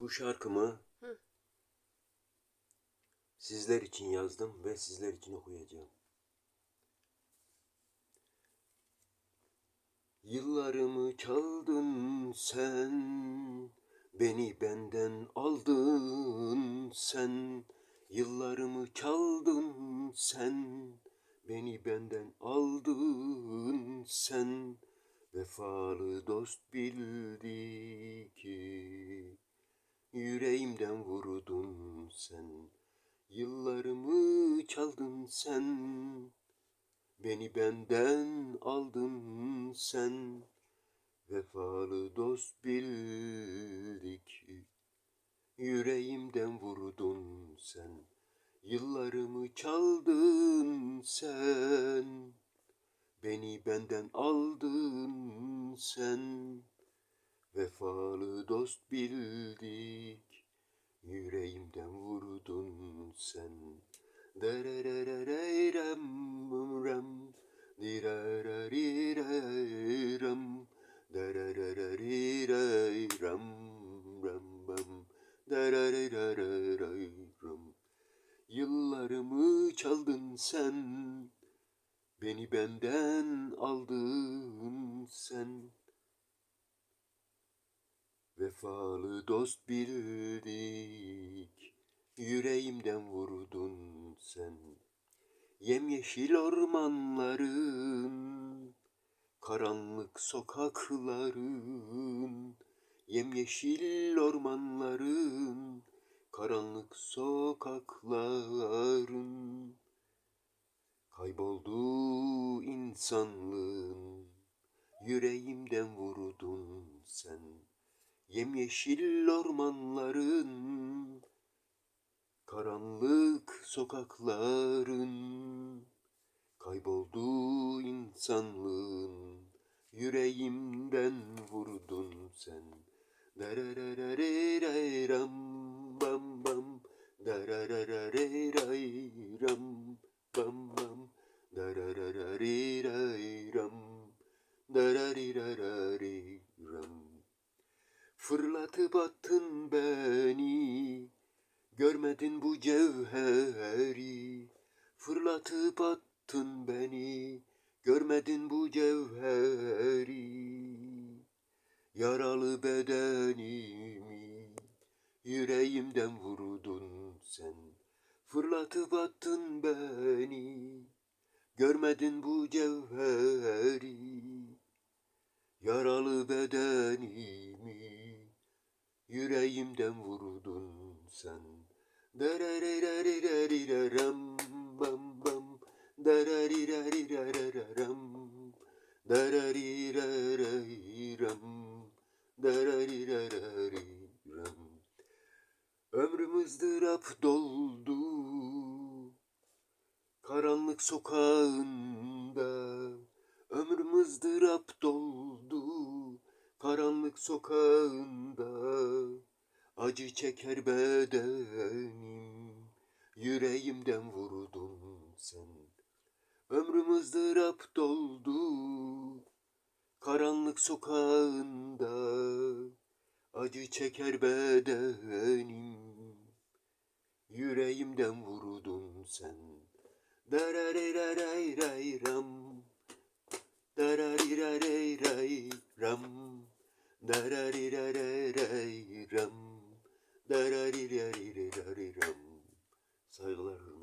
Bu şarkımı Hı. sizler için yazdım ve sizler için okuyacağım. Yıllarımı çaldın sen, beni benden aldın sen. Yıllarımı çaldın sen, beni benden aldın sen. Vefalı dost bildi ki Yüreğimden vurdun sen. Yıllarımı çaldın sen. Beni benden aldın sen. Vefalı dost bildik. Yüreğimden vurdun sen. Yıllarımı çaldın sen. Beni benden aldın sen. Vefalı dost bildik Yıllarımı çaldın sen Beni benden aldın sen. Vefalı dost bildik Yüreğimden vurdun sen Yemyeşil ormanların Karanlık sokakların Yemyeşil ormanların Karanlık sokakların. Kayboldu insanlığın Yüreğimden vurdun sen. Yemyeşil ormanların Karanlık sokakların Kayboldu insanlığın Yüreğimden vurdun sen. Derererereyram bam bam. Derererereyram bam bam. Derererereyram Derererereyram Fırlatıp attın beni Görmedin bu cevheri Fırlatıp attın beni. Görmedin bu cevheri Yaralı bedenimi. Yüreğimden vurdun sen Fırlatıp attın beni. Görmedin bu cevheri Yaralı bedenimi. Yüreğimden vurdun sen Dererererererem bam bam Dererererererem Derererererem Derererererem Ömrüm ızdırap doldu Karanlık sokağında. Ömrüm ızdırap doldu Karanlık sokağında Acı çeker bedenim Yüreğimden vurdun sen. Ömrüm ızdırap doldu Karanlık sokağında. Acı çeker bedenim Yüreğimden vurdun sen. Derererereyram Dararirareyrayram Dararirareyrayram Saygılar.